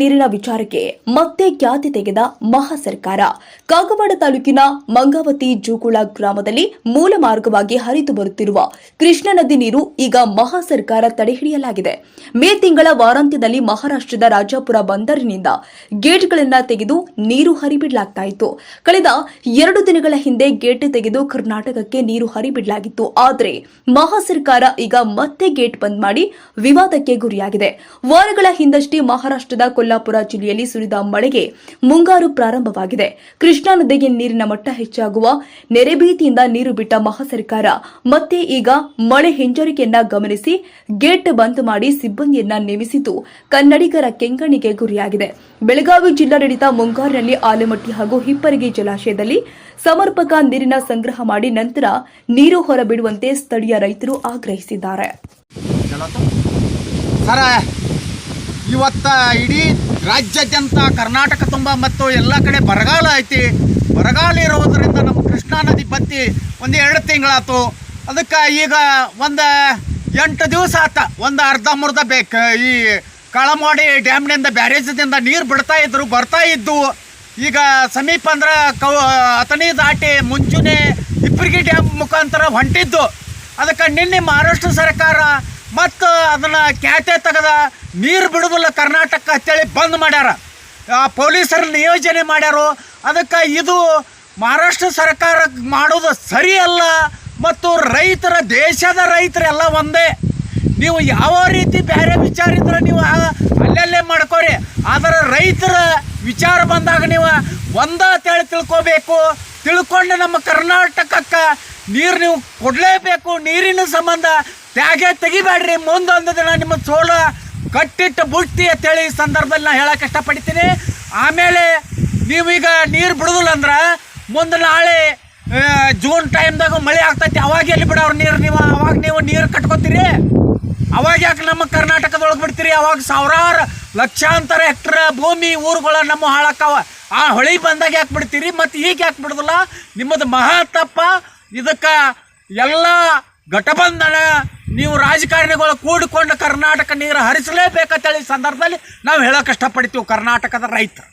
ನೀರಿನ ವಿಚಾರಕ್ಕೆ ಮತ್ತೆ ಖ್ಯಾತಿ ತೆಗೆದ ಮಹಾ ಸರ್ಕಾರ. ಕಾಗವಾಡ ತಾಲೂಕಿನ ಮಂಗಾವತಿ ಜೂಗುಳ ಗ್ರಾಮದಲ್ಲಿ ಮೂಲ ಮಾರ್ಗವಾಗಿ ಹರಿದು ಬರುತ್ತಿರುವ ಕೃಷ್ಣಾ ನದಿ ನೀರು ಈಗ ಮಹಾ ಸರ್ಕಾರ ತಡೆಹಿಡಿಯಲಾಗಿದೆ ಮೇ ತಿಂಗಳ ವಾರಾಂತ್ಯದಲ್ಲಿ ಮಹಾರಾಷ್ಟ್ರದ ರಾಜಾಪುರ ಬಂದರಿನಿಂದ ಗೇಟ್ಗಳನ್ನು ತೆಗೆದು ನೀರು ಹರಿಬಿಡಲಾಗ್ತಾ ಇತ್ತು. ಕಳೆದ ಎರಡು ದಿನಗಳ ಹಿಂದೆ ಗೇಟ್ ತೆಗೆದು ಕರ್ನಾಟಕಕ್ಕೆ ನೀರು ಹರಿಬಿಡಲಾಗಿತ್ತು. ಆದರೆ ಮಹಾ ಸರ್ಕಾರ ಈಗ ಮತ್ತೆ ಗೇಟ್ ಬಂದ್ ಮಾಡಿ ವಿವಾದಕ್ಕೆ ಗುರಿಯಾಗಿದೆ. ವಾರಗಳ ಹಿಂದಷ್ಟೇ ಮಹಾರಾಷ್ಟ್ರದ ಕೊಲ್ಲಾಪುರ ಜಿಲ್ಲೆಯಲ್ಲಿ ಸುರಿದ ಮಳೆಗೆ ಮುಂಗಾರು ಪ್ರಾರಂಭವಾಗಿದೆ. ಕೃಷ್ಣಾ ನದಿಗೆ ನೀರಿನ ಮಟ್ಟ ಹೆಚ್ಚಾಗುವ ನೆರೆಭೀತಿಯಿಂದ ನೀರು ಬಿಟ್ಟ ಮಹಾ ಸರ್ಕಾರ ಮತ್ತೆ ಈಗ ಮಳೆ ಹಿಂಜರಿಕೆಯನ್ನ ಗಮನಿಸಿ ಗೇಟ್ ಬಂದ್ ಮಾಡಿ ಸಿಬ್ಬಂದಿಯನ್ನ ನೇಮಿಸಿದ್ದು ಕನ್ನಡಿಗರ ಕೆಂಗಣಿಗೆ ಗುರಿಯಾಗಿದೆ. ಬೆಳಗಾವಿ ಜಿಲ್ಲಾಡಳಿತ ಮುಂಗಾರಿನಲ್ಲಿ ಆಲಮಟ್ಟಿ ಹಾಗೂ ಹಿಪ್ಪರಿಗೆ ಜಲಾಶಯದಲ್ಲಿ ಸಮರ್ಪಕ ನೀರಿನ ಸಂಗ್ರಹ ಮಾಡಿ ನಂತರ ನೀರು ಹೊರಬಿಡುವಂತೆ ಸ್ಥಳೀಯ ರೈತರು ಆಗ್ರಹಿಸಿದ್ದಾರೆ. ಇವತ್ತ ಇಡೀ ರಾಜ್ಯಾದ್ಯಂತ ಕರ್ನಾಟಕ ತುಂಬ ಮತ್ತು ಎಲ್ಲ ಕಡೆ ಬರಗಾಲ ಐತಿ. ಬರಗಾಲ ಇರೋದರಿಂದ ನಮ್ಮ ಕೃಷ್ಣಾ ನದಿ ಬತ್ತಿ ಒಂದು ಎರಡು ತಿಂಗಳಾಯ್ತು ಅದಕ್ಕೆ ಈಗ ಒಂದು ಎಂಟು ದಿವಸ ಆತ. ಒಂದು ಅರ್ಧ ಮುರ್ಧ ಬೇಕು. ಈ ಕಳಮಾಡಿ ಡ್ಯಾಮ್ನಿಂದ ಬ್ಯಾರೇಜ್ದಿಂದ ನೀರು ಬಿಡ್ತಾ ಇದ್ರು, ಬರ್ತಾ ಇದ್ದು. ಈಗ ಸಮೀಪ ಅಂದ್ರೆ ಕೌ ಅತನಿ ದಾಟಿ ಮುಂಚೂಣಿ ಇಪ್ಪರಿಗೆ ಡ್ಯಾಮ್ ಮುಖಾಂತರ ಹೊಂಟಿದ್ದು. ಅದಕ್ಕೆ ನಿನ್ನೆ ಮಹಾರಾಷ್ಟ್ರ ಸರ್ಕಾರ ಮತ್ತು ಅದನ್ನು ಕ್ಯಾತೆ ತೆಗೆದ ನೀರು ಬಿಡುವಲ್ಲ ಕರ್ನಾಟಕ ಅಂತೇಳಿ ಬಂದ್ ಮಾಡ್ಯಾರ. ಪೊಲೀಸರ ನಿಯೋಜನೆ ಮಾಡ್ಯಾರು. ಅದಕ್ಕೆ ಇದು ಮಹಾರಾಷ್ಟ್ರ ಸರ್ಕಾರ ಮಾಡೋದು ಸರಿಯಲ್ಲ ಮತ್ತು ರೈತರ, ದೇಶದ ರೈತರೆಲ್ಲ ಒಂದೇ. ನೀವು ಯಾವ ರೀತಿ ಬೇರೆ ವಿಚಾರ ಇದ್ರೆ ನೀವು ಅಲ್ಲಲ್ಲೇ ಮಾಡ್ಕೋರಿ. ಆದರೆ ರೈತರ ವಿಚಾರ ಬಂದಾಗ ನೀವು ಒಂದ ಅಂತೇಳಿ ತಿಳ್ಕೋಬೇಕು. ತಿಳ್ಕೊಂಡು ನಮ್ಮ ಕರ್ನಾಟಕಕ್ಕೆ ನೀರು ನೀವು ಕೊಡಲೇಬೇಕು. ನೀರಿನ ಸಂಬಂಧ ತ್ಯಾಗೆ ತೆಗಿಬೇಡ್ರಿ. ಮುಂದೊಂದು ದಿನ ನಿಮ್ಮ ಸೋಲ ಕಟ್ಟಿಟ್ಟು ಬುಟ್ಟಿ ಅಂತೇಳಿ ಈ ಸಂದರ್ಭದಲ್ಲಿ ನಾನು ಹೇಳಕ್ಕೆ ಇಷ್ಟಪಡ್ತೀನಿ. ಆಮೇಲೆ ನೀವೀಗ ನೀರು ಬಿಡುದಿಲ್ಲ ಅಂದ್ರೆ ಮುಂದೆ ನಾಳೆ ಜೂನ್ ಟೈಮ್ದಾಗ ಮಳೆ ಆಗ್ತೈತಿ, ಅವಾಗ ಎಲ್ಲಿ ಬಿಡೋರು ನೀರು ನೀವು? ಅವಾಗ ನೀವು ನೀರು ಕಟ್ಕೋತೀರಿ? ಅವಾಗ ಯಾಕೆ ನಮ್ಮ ಕರ್ನಾಟಕದೊಳಗೆ ಬಿಡ್ತೀರಿ? ಅವಾಗ ಸಾವಿರಾರು ಲಕ್ಷಾಂತರ ಹೆಕ್ಟರ್ ಭೂಮಿ ಊರುಗಳ ನಮ್ಮ ಹಾಳಾಕವ. ಆ ಹೊಳಿ ಬಂದಾಗ ಯಾಕೆ ಬಿಡ್ತೀರಿ? ಮತ್ತು ಈಗ ಯಾಕೆ ಬಿಡೋದಿಲ್ಲ? ನಿಮ್ಮದು ಮಹಾ ತಪ್ಪ. ಇದಕ್ಕೆ ಎಲ್ಲ ಘಟಬಂಧನ ನೀವು ರಾಜಕಾರಣಿಗಳು ಕೂಡಿಕೊಂಡು ಕರ್ನಾಟಕ ನೀರು ಹರಿಸಲೇಬೇಕಂತೇಳಿ ಸಂದರ್ಭದಲ್ಲಿ ನಾವು ಹೇಳೋಕೆ ಇಷ್ಟಪಡ್ತೀವಿ ಕರ್ನಾಟಕದ ರೈತರು.